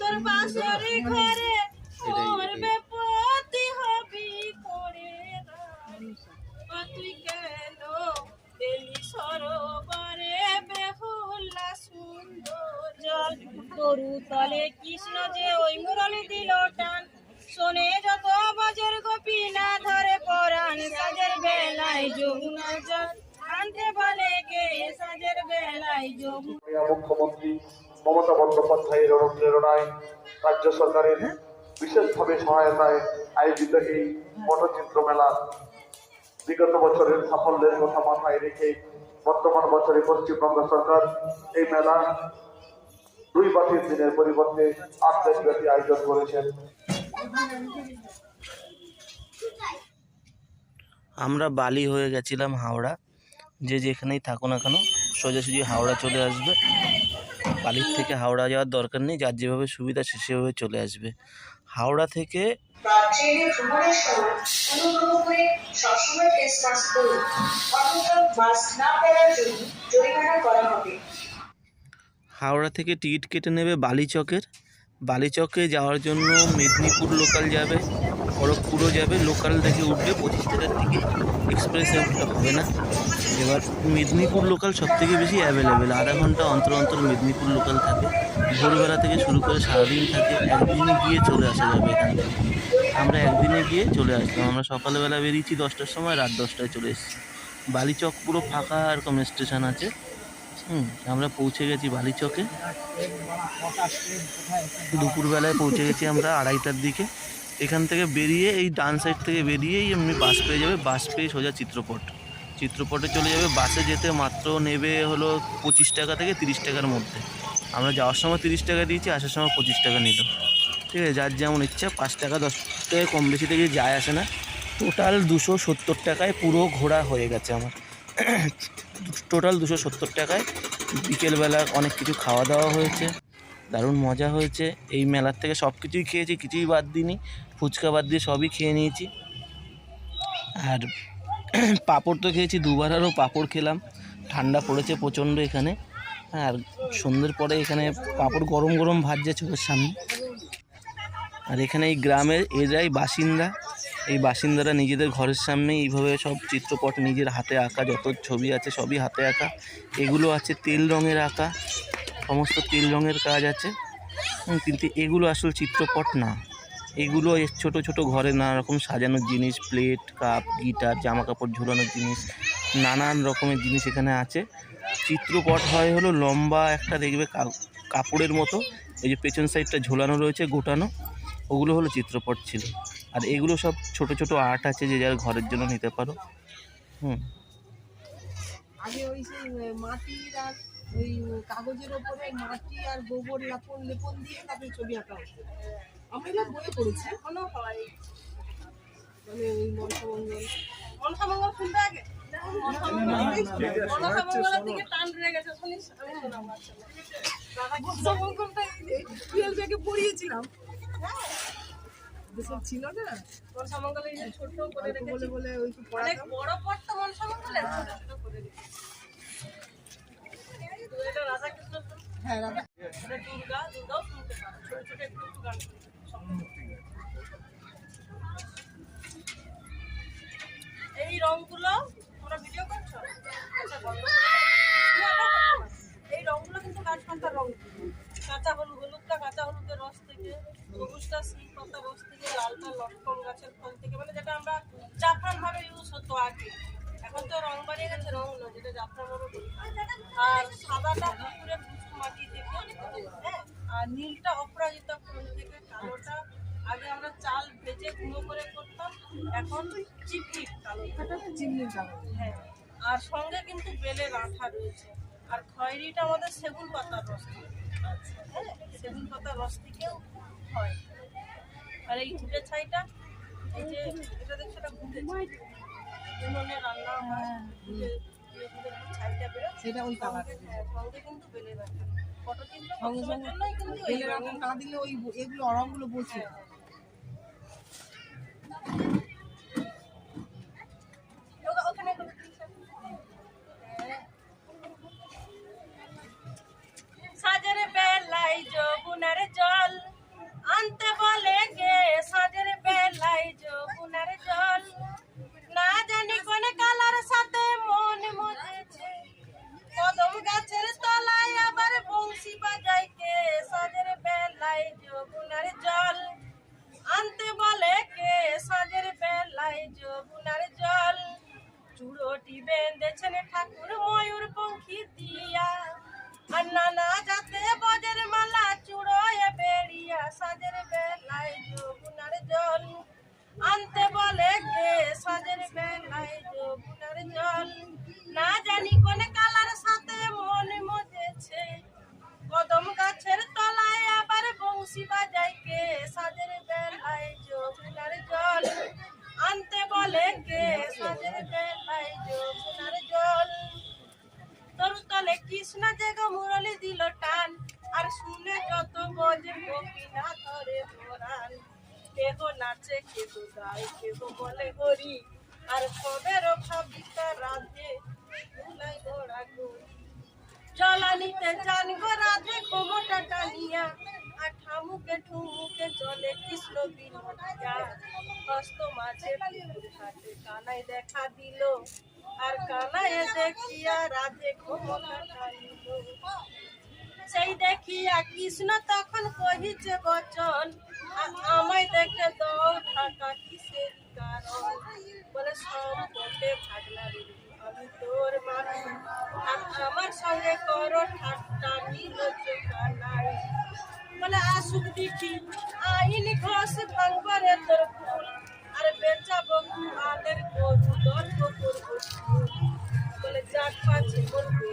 তোর বাসরে ঘরে করবে পতি হবি করে তুই কেন এলি সরোবরে বেহুলা সুন্দর জল? গরু তলে কৃষ্ণ যে ওই মুরলি দিল টান। শোনে যত বজর গোপী না ধরে পরাণ সাজের বেলায় যমুনা জল। আনতে বলে কে সাজের বেলায় মুখ্যমন্ত্রী মমতা বন্দ্যোপাধ্যায়ের অনুপ্রেরণায় রাজ্য সরকারের বিশেষভাবে সহায়তায় আয়োজিত এই পটচিত্র মেলা বিগত বছরের সাফল্যের কথা মাথায় রেখে বর্তমান বছরে পশ্চিমবঙ্গ সরকার এই মেলা দুই বা তিন দিনের পরিবর্তে আট দিন ব্যাপী আয়োজন করেছেন। আমরা বালি হয়ে গেছিলাম হাওড়া। যে যেখানেই থাকো না কেন সোজাসুজি হাওড়া চলে আসবে। বালির থেকে হাওড়া যাওয়ার দরকার নেই যার যেভাবে সুবিধা সে সেভাবে চলে আসবে। হাওড়া থেকে হাওড়া থেকে টিকিট কেটে নেবে বালিচকের। বালিচকে যাওয়ার জন্য মেদিনীপুর লোকাল যাবে খড়গপুরও যাবে। লোকাল থেকে উঠবে পঁচিশ টাকার টিকিট এক্সপ্রেসে উঠলে হবে না। এবার মেদিনীপুর লোকাল সব থেকে বেশি অ্যাভেলেবেল আধা ঘণ্টা অন্তর অন্তর মেদিনীপুর লোকাল থাকে। ভোরবেলা থেকে শুরু করে সারাদিন থাকে, একদিনে গিয়ে চলে আসা যাবে এখান থেকে। আমরা একদিনে গিয়ে চলে আসলাম। আমরা সকালবেলা বেরিয়েছি দশটার সময়, রাত দশটায় চলে এসেছি। বালিচক পুরো ফাঁকা এরকম স্টেশন আছে। হুম, আমরা পৌঁছে গেছি বালিচকে। দুপুরবেলায় পৌঁছে গেছি আমরা আড়াইটার দিকে। এখান থেকে বেরিয়ে, এই ডান সাইড থেকে বেরিয়েই এমনি বাস পেয়ে যাবে। বাস পেয়ে সোজা চিত্রপট। চিত্রপটে চলে যাবে, বাসে যেতে মাত্র নেবে হলো পঁচিশ টাকা থেকে তিরিশ টাকার মধ্যে। আমরা যাওয়ার সময় তিরিশ টাকা দিয়েছি, আসার সময় পঁচিশ টাকা নিল। ঠিক আছে, যার যেমন ইচ্ছা, পাঁচ টাকা, দশ টাকা কম বেশি থেকে যায় আসে না। টোটাল দুশো সত্তর টাকায় পুরো ঘোরা হয়ে গেছে আমার। টোটাল দুশো সত্তর টাকায় বিকেলবেলা অনেক কিছু খাওয়া দাওয়া হয়েছে, দারুণ মজা হয়েছে। এই মেলার থেকে সব কিছুই খেয়েছি, কিছুই বাদ দিইনি। ফুচকা বাদ দিয়ে সবই খেয়ে নিয়েছি। আর পাঁপড় তো খেয়েছি, দুবার আরও পাঁপড় খেলাম। ঠান্ডা পড়েছে প্রচণ্ড এখানে। আর সন্ধ্যের পরে এখানে পাঁপড় গরম গরম ভাজছে চোখের সামনে। আর এখানে এই গ্রামের এরাই বাসিন্দা। এই বাসিন্দারা নিজেদের ঘরের সামনে এইভাবে সব চিত্রপট নিজের হাতে আঁকা, যত ছবি আছে সবই হাতে আঁকা। এগুলো আছে তেল রঙের আঁকা, সমস্ত তেল রঙের কাজ আছে। কিন্তু এগুলো আসল চিত্রপট না। এগুলো ছোট ছোট ঘরে নানা রকম সাজানোর জিনিস প্লেট কাপ গিটার জামা কাপড় ঝুলানোর জিনিস, নানান রকমের জিনিস এখানে আছে। চিত্রপট হয় হলো লম্বা একটা দেখবে কাপড়ের মতো, এই যে পেছন সাইডটা ঝোলানো রয়েছে, গোটানো, ওগুলো হলো চিত্রপট ছিল। আর এগুলো সব ছোট ছোট আর্ট আছে যে যার ঘরের জন্য নিতে পারো। হুম। কাগজের ওপরে মাটি আর গোবর লেপন লেপন দিয়ে ছবি আঁকা আমরা এগুলো বইয়ে পড়েছি। এখনও হয়। মানে ওই মনসামঙ্গল। মনসামঙ্গল খুলবে আগে। মনসামঙ্গলের দিকে টান রয়ে গেছে শুনিস আমি আচ্ছা মনসামঙ্গলটা টুয়েলভ থেকে পড়িয়েছিলাম। এসব ছিল না? মনসামঙ্গলে ছোট করে রেখেছি বলে বলে ওই অনেক বড় পট তো মনসামঙ্গলে ছোট ছোট করে রেখেছি। হ্যাঁ রাধা দুর্গা দুর্গাও শুনতে পারো। ছোট ছোট একটু গান। এই রংগুলো তোমরা ভিডিও করছ? আচ্ছা, এই রংগুলো কিন্তু কাঁচপাতার রং। কাঁচা হলুদ হলুদটা কাঁচা হলুদের রস থেকে সবুজটা শিল পাতা রস থেকে লালটা লটকন গাছের ফল থেকে মানে যেটা আমরা জাফরান ভাবে ইউজ হতো আগে। এখন তো রং বাড়িয়ে গেছে রং না যেটা জাফরান ভাবে বলি। আর সাদাটা পুকুরের পুচু মাটি থেকে হ্যাঁ আর নীলটা অপরাজিতা আগে আমরা চাল ভেজে গুঁড়ো করে করতাম। এখন চিপচিপ কালো চিমনি কাগজ হ্যাঁ। আর সঙ্গে কিন্তু বেলের আঠা রয়েছে। আর খয়েরিটা আমাদের সেগুন পাতার রস। হ্যাঁ সেগুন পাতার রস থেকেও হয়। আর এই ঘুটে ছাইটা এই যে এটা দেখছ এটা ঘুটে উনুনে রান্না হয়। ঘুটে ছাইটা বেরোয় সেটা ওই কালার। সঙ্গে হ্যাঁ, সঙ্গে কিন্তু বেলের আঠা জন্যই কিন্তু এই আটা না দিলে ওই এগুলো রঙগুলো বসে Thank you. কানাই সেই দেখিয়া কৃষ্ণ তখন কহিছে বচন আমায় দেখে দৌ ঢাকা কিসের বলে সব ভাগনা রে, আমি তোর আর আমার সঙ্গে করো ঠাট্টা নিল নাই বলে আসুক দেখি আইন ঘষ ভাঙবারে তোর ফুল গরু দর্প করব বলে চার পাঁচ গরু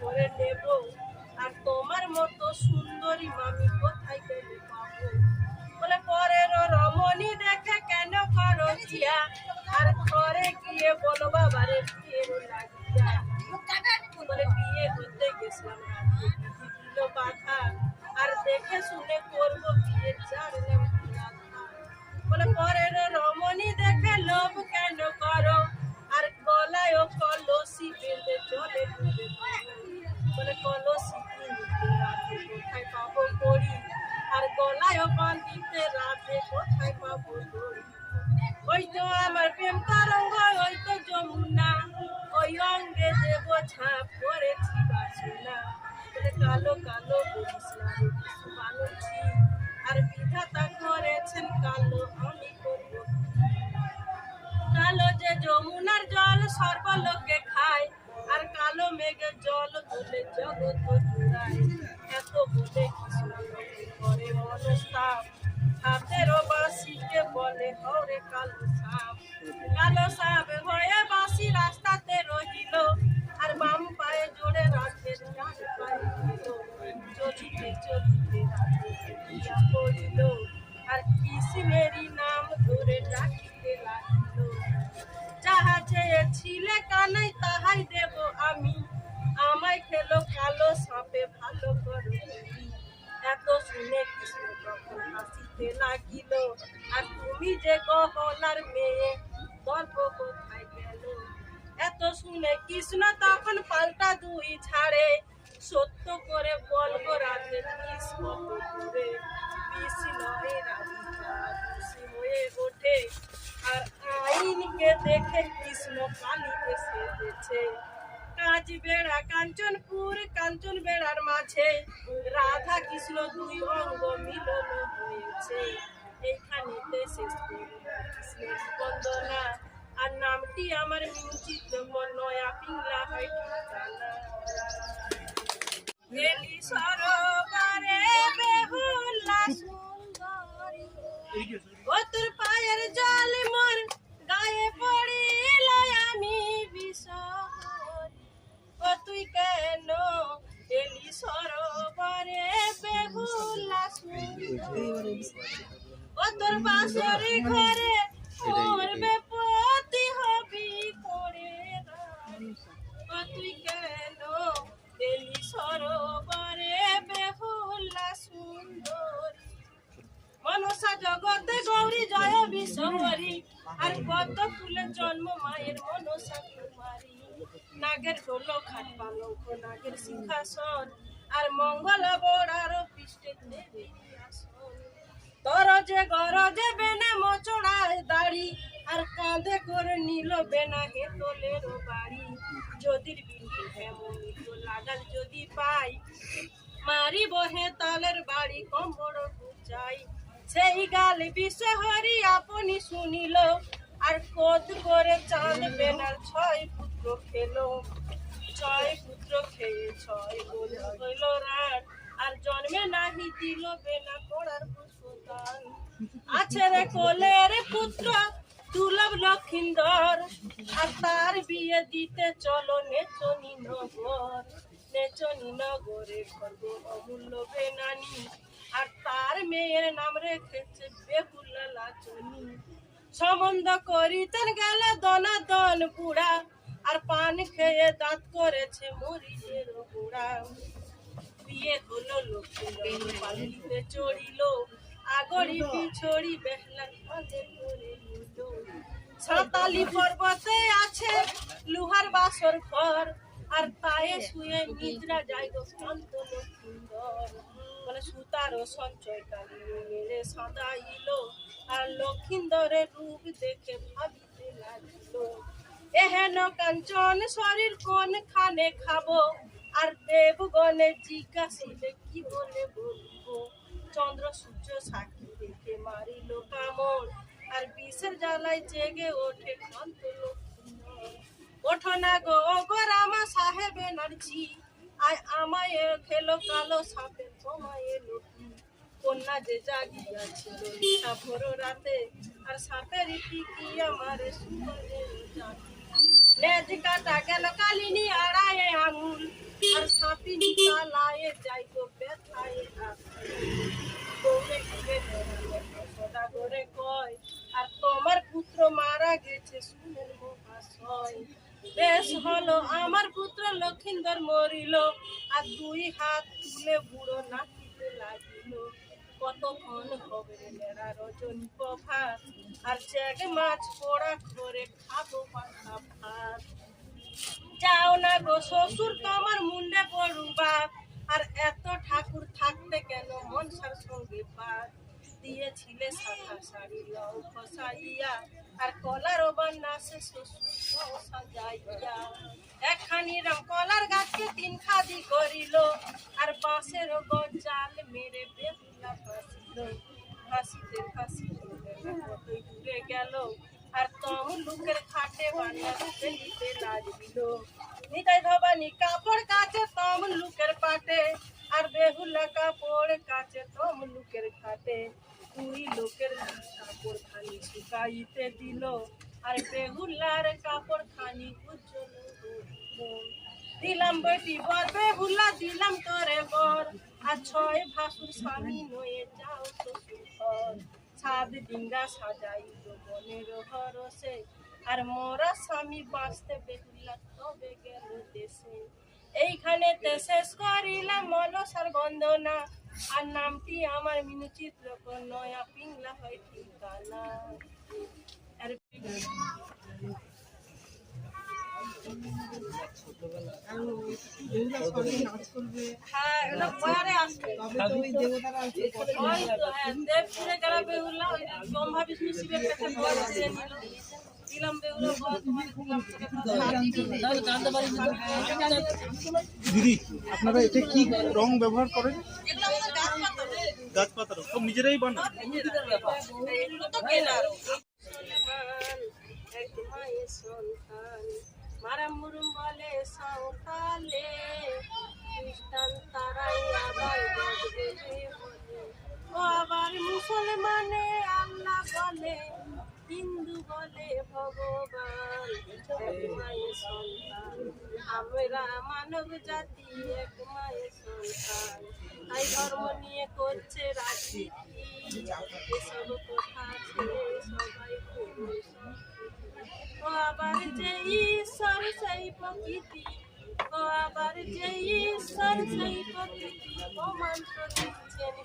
করে আর তোমার মতো সুন্দরী মামি কোথায় গেলে বলে পরের রমণী দেখে কেন করো জিয়া? আর ঘরে গিয়ে বলো বাবারে সর্বলোকে খায়, আর কালো মেঘে জল বলে জগৎ এত বলে করে মনস্তাপ হাতেরও বাসিকে বলে, হরে কালো হাসিতে লাগিল। আর তুমি যে গহনার মেয়ে, গল্প কোথায় গেল? এত শুনে কৃষ্ণ তখন পাল্টা দুই ছাড়ে। সত্য করে দূরে বিষ নয় রাধিকা হয়ে ওঠে। আর আইনকে দেখে কৃষ্ণ কালিতে সেজেছে। কাঁচ বেড়া, কাঞ্চনপুর, কাঞ্চন বেড়ার মাঝে। রাধা কৃষ্ণ দুই অঙ্গ মিলন হয়েছে। এইখানেতে শেষ বন্দনা। আর নামটি আমার মিউচিত নয়া পিংলা হয় ঠিকানা বেহুলা সুন্দরী। ও তোর বাসরি ঘরে করবে পতি হবি করে। ও তুই কেন এলি সরোবরে বেহুলা সুন্দরী? মনসা জগতে গৌরী জয় বিশ্বরী আর পদ্ম ফুলের জন্ম মায়ের মনসা কুমারী। নাগের গোল খাট পালঙ্ক নাগের সিংহাসন। আর মঙ্গল বড়ার পৃষ্ঠে দেবী। তরজে গরজে বেনে মোচড়ায় দাড়ি, আর কাঁধে করে নিল বেনা হেতলের বাড়ি। যদির বিন্দু হেমনি লাগাল যদি পাই মারি বহে তালের বাড়ি কম্বড় বুঝাই সেই গাল বিষে হরি আপনি শুনিল, আর কোদ করে চাঁদ বেনার ছয় পুত্র খেলো। ছয় পুত্র খেয়ে ছয় গোল হইল রাত, আর জন্মে নাহি দিল বেনা করার পুষ্পদান আছে রে কোলের পুত্র দুর্লভ লক্ষিন্দর। আর তার বিয়ে দিতে চলো নেচনি নগর, নেচনি নগরে করব অমূল্য বেনানি। আর তার মেয়ের নাম রেখেছে বেহুলা লাচনি সম্বন্ধ করিতেন গেলে দনা দন বুড়া, আর পান খেয়ে দাঁত করেছে মরিচের বুড়া বিয়ে হলো লক্ষ্মী পালিতে চড়িল আগড়ি পিছড়ি বেহলার পড়ে সাঁতালি পর্বতে আছে লোহার বাসর ঘর। আর তায়ে শুয়ে নিদ্রা যায় গো শান্ত সুন্দর মানে সুতারও সঞ্চয় কালিয়ে মেরে সাদাইল আর লক্ষিন্দরের রূপ দেখে ভাবিতে লাগিল। এহেন কাঞ্চন শরীর কোন খানে খাব? আর দেবগণে জিজ্ঞাসিলে কি বলে বলব? চন্দ্র সূর্য সাক্ষী দেখে মারিল কামড় আর বিষের জ্বালায় জেগে ওঠে লক্ষ্মীন্দর। ওঠো না গো গো রামা সাহেবে নারজি আয় আমায় খেলো কালো সাপে, তোমায় লক্ষ্মী কন্যা যে জাগিয়াছিল নিশা ভোর রাতে, আর সাপের কি কি আমার জাতি? লেজ কাটা গেল কালিনী আড়ায় আঙুল, আর সাপিনী তালায় যাই গো ব্যথায় মারা গেছে বেশ হলো, আমার পুত্র লক্ষিন্দর মরিল, আর দুই হাত তুলে বুড়ো নাচিতে লাগিল। কতক্ষণ হবে মেরা রজনী প্রভাত? আর চ্যাগ মাছ পোড়া করে খাব পাতা ভাত। যাও না গো শ্বশুর, তোমার মুন্ডে পড়ুবা আর এত ঠাকুর থাকতে কেন মনসার সঙ্গে পাত দিয়েছিলে সাদা শাড়ি লও খসাইয়া আর কলার বান্নাসে শ্বশুর সাজাইয়া। একখানি রাম কলার গাছকে তিন খাদি করিল, আর বাঁশের গজাল মেরে বেহুলা ফাঁসিল হাসিতে হাসিতে কতই গেল, আর তম লোকের খাটে বান্না ফেলিতে লাগছিল নিতাই ভবানী কাপড় কাছে তম লোকের পাটে, আর বেহুলা কাপড় কাছে তম লোকের খাটে। দুই লোকের কাপড় খানি শুকাইতে দিল, আর বেহুলার কাপড় খানি উজ্জ্বল দিলাম বেটি বর বেহুলা দিলাম তোরে বর। আর ছয় ভাসুর স্বামী নয়ে যাও ঘর সাত ডিঙ্গা সাজাইল বনের ভরসে, আর মোরা স্বামী বাঁচতে বেহুলা তবে গেল দেশে। এইখানে তে শেষ করিলাম মনসার বন্দনা আর নামটি আমার মিনু চিত্র নয়া পিংলা হয় ঠিকানা। আর হ্যাঁ হ্যাঁ দেবপুরে যারা বেহুলা ব্রহ্মা, বিষ্ণু, শিবের কাছে দিদি আপনারা এতে কি রং ব্যবহার করেন? এগুলো আমাদের গাছ পাতা সব নিজেরাই বানান। মারাম মুরুম বলে সাঁওতালে খ্রিস্টান তারাই আবার গজবে ও আবার মুসলমানে আল্লাহ বলে হিন্দু বলে ভগবান মায়ের সন্তান। আমরা মানব জাতি, এক মায়ের সন্তান। তাই ধর্ম নিয়ে করছে রাজনীতি। এসব কথা ছেড়ে সবাই ও আবার যে ঈশ্বর, সেই প্রকৃতি। ও আবার যে ঈশ্বর, সেই প্রকৃতি। প্রমাণ তো দিচ্ছেন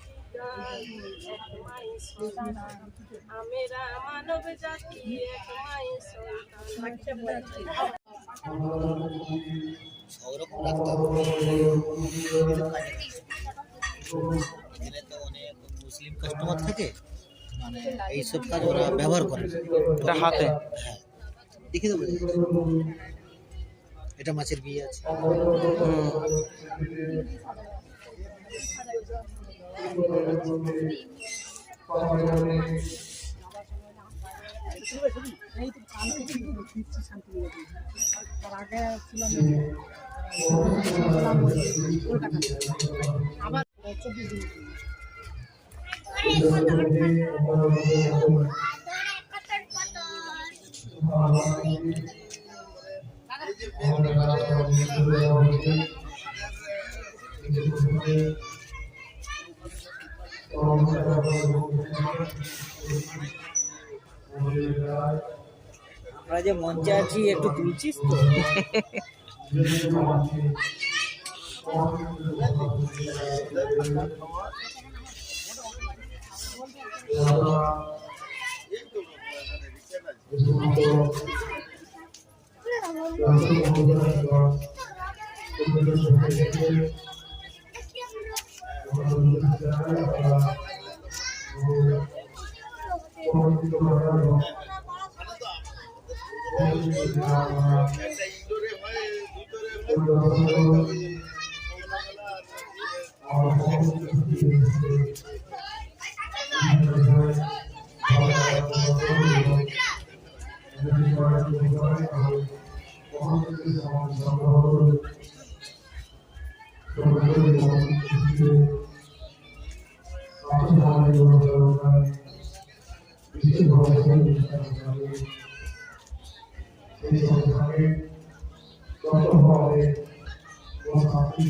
আমেরা মানব জাতি এক মায়ের সন্তান ওরকম রাখতে হবে এখানে তো অনেক মুসলিম কাস্টমার থাকে মানে এইসব কাজ ওরা ব্যবহার করে এটা হাতে? হ্যাঁ দেখে দেবো। এটা মাছের বিয়ে আছে এই তো কালকে কিন্তু দিচ্ছি শান্তি যে মঞ্চে আছি একটু চব্বিশ দিন আমরা poquito más.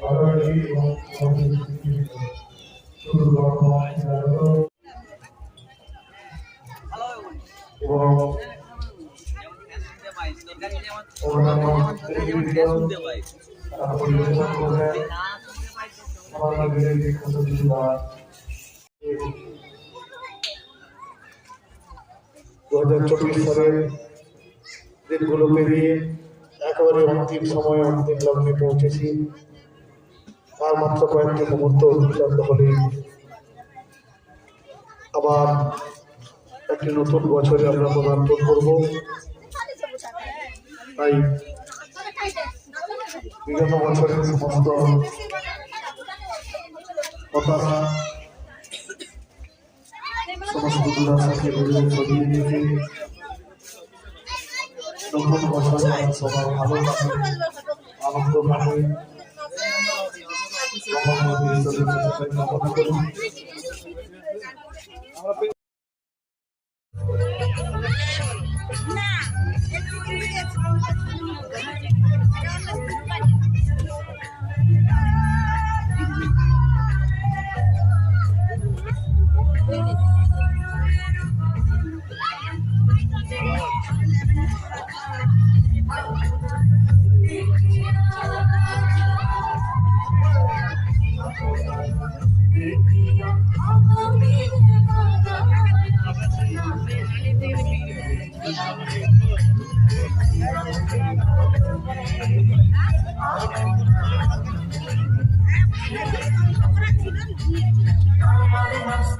তো এবং অন্যান্য ব্যক্তিবৃন্দ তারা পরিবেশন করবেন আমাদের বিখ্যাত দু হাজার চব্বিশ সালের দিনগুলো পেরিয়ে একেবারে অন্তিম সময়ে অন্তিম লগ্নে পৌঁছেছি। আর মাত্র কয়েকটি মুহূর্ত অতিক্রান্ত হলে আবার একটি নতুন বছরে আমরা পদার্পণ করব। তাই বিগত বছরের সমস্ত কথা সমস্ত দুরাশাকে দূরে সরিয়ে নতুন বছর সবার ভালো আনন্দ কাটে 好好好我 মনে হয়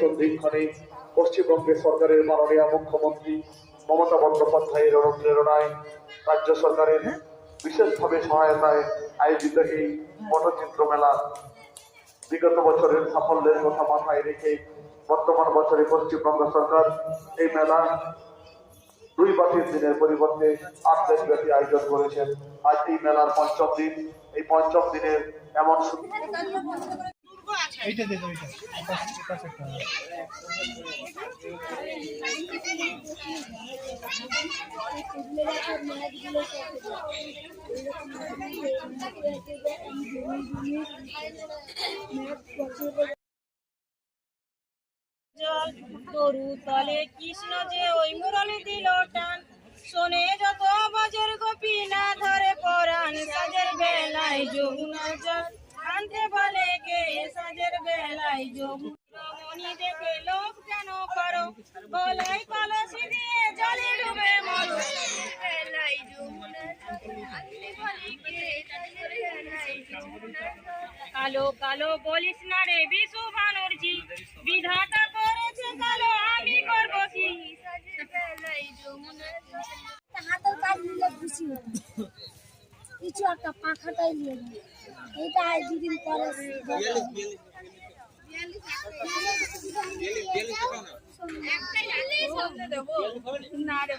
সন্ধিক্ষণে পশ্চিমবঙ্গের সরকারের মাননীয় মুখ্যমন্ত্রী মমতা বন্দ্যোপাধ্যায়ের অনুপ্রেরণায় রাজ্য সরকারের বিশেষভাবে সহায়তায় আয়োজিত এই পটচিত্র মেলা বিগত বছরের সাফল্যের কথা মাথায় রেখে বর্তমান বছরে পশ্চিমবঙ্গ সরকার এই মেলা দুই বা তিন দিনের পরিবর্তে আট দিন ব্যাপী আয়োজন করেছেন। আজ এই মেলার পঞ্চম দিন। এই পঞ্চম দিনের এমন এইটা দেখো, এইটা। তরু তলে কৃষ্ণ যে ওই মুরলি দিল টান, শোনে যত বজর গোপী না ধরে পরাণ সাজের বেলায় যমুনা জল। বলে কে সাজের বেলায় দেখে লোক কেন করো। গলায় কলসি দিয়ে জলে ডুবে মরো। কালো কালো বলিস না রে বিশু বানরজি। বিধাতা করেছে কালো, আমি করব কি? হাতের কাজ খুশি কিছু একটা পাখাটাই নিয়ে নিই। এটা আর দুদিন পরে না রে